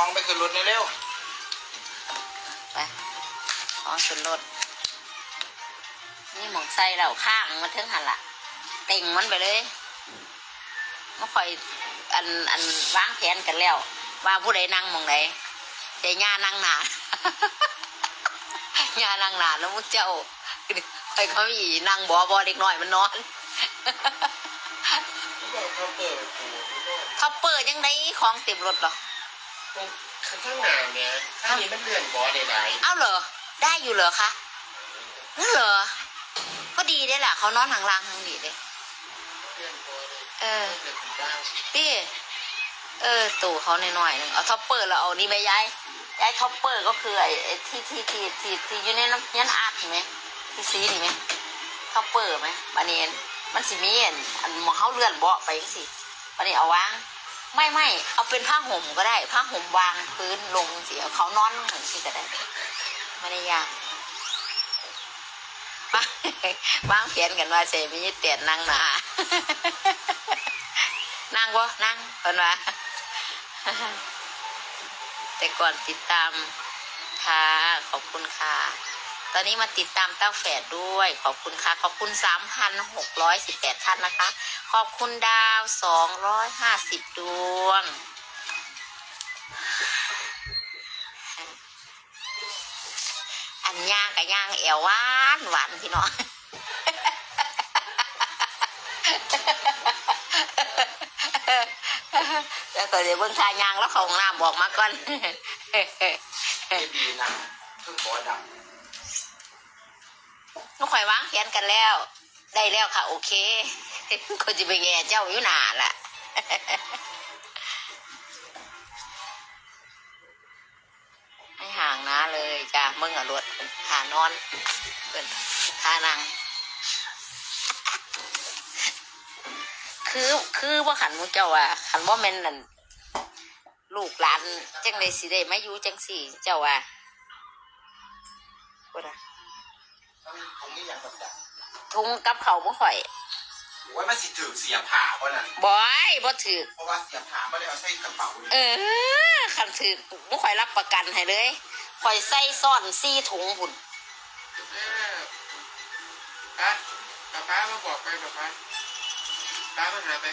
้องไปขึ้นรถเร็วไปของสุดรถนี่หมองใส่เราข้างมันถึงหันละเต่งมันไปเลยไม่ค่อยอันอันวางแผนกันแล้ว ว่าผู้ใดนั่งมองไหนแต่ย่านั่งหนาย่านั่งหนาแล้วมุเจ้าคอยเขาอีนั่งบอบอเด็กน้อยมันนอนๆบอกเขาเปิดปูนี่ด้วยเขาเปิดยังไงของเต็มรถหรอ มันข้างหน้าเนี่ยข้างนี้มันเลื่อนบอได้หลายเอ้าเหรอ ได้อยู่เหรอคะนั่นเหรอ ก็ดีได้แหละเขานอนทางล่างทางดีเลยเลื่อนบอได้เออเลื่อนเป็นบ้างพี่เออตู่เขาหน่อยๆหนึงเอาท็อปเปอร์แล้วเอานี่ไปย้ายย้ายท็อปเปอร์ก็คือไอ้ที่ที่ที่ที่ที่อยู่ในน้ำยันอาร์ตเห็นไหมที่ซีนี่ไหมท็อปเปอร์ไหมบันเนี้มันสิมีอันอันหมองเขาเลื่อนเบาะไปสิบันนี้เอาวาง ไม่ไม่เอาเป็นผ้าห่มก็ได้ ผ้าห่มวางพื้นลงเสิเอาเขานอนเหมือนสิก็ได้ไม่ได้ยากวางแผนกันว่าเสมีเตียนนั่งหนานั่งวะนั่งเพิ่นว่าแต่ก่อนติดตามค่ะขอบคุณค่ะ ตอนนี้มาติดตามเต้าแฝดด้วย ขอบคุณค่ะ ขอบคุณสามพันหกร้อยสิบแปดท่านนะคะ ขอบคุณดาวสองร้อยห้าสิบดวง อันย่างกับย่างแอวหวานหวานพี่น้องแล้วก็เดี๋ยวเบิ่งทายางแล้วของน้ำบอกมาก่อนไม่ดีนะเครื่งบอดับ น้องข่อยวางแผนกันแล้ว ได้แล้วค่ะ โอเคคนจะไปแง่เจ้าอยู่นาล่ะให้ห่างนะเลยจ้ะมึงอะรถขานอนเปินขานังคือคือว่าขันหมูเจ้าอะขันว่าแม่นนั่นลูกหลานจังเลยสิได้มาอยู่จังสี่เจ้าอะพูดอะ ต้องผมไม่อยากแบบดับทุงกับเขาบ่ข่อยว่ามันสิถือเสียผ่าเพราะนั่นบอยบ่ถือเพราะว่าเสียผ่าไม่ได้เอาใส่กระเป๋าเลยเออขันถือบ่ข่อยรับประกันให้เลยข่อยใส่ซ่อนซี่ถุงหุ่นป้าป้าป้ามาบอกไปป้าป้าป้ามาหาไป